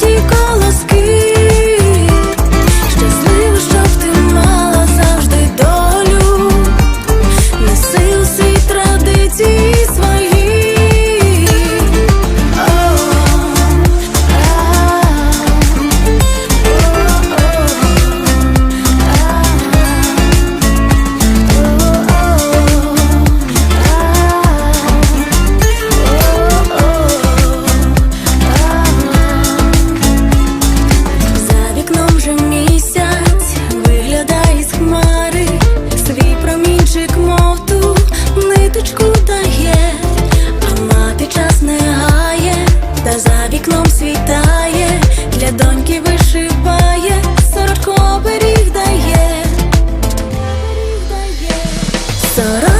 chico. 서로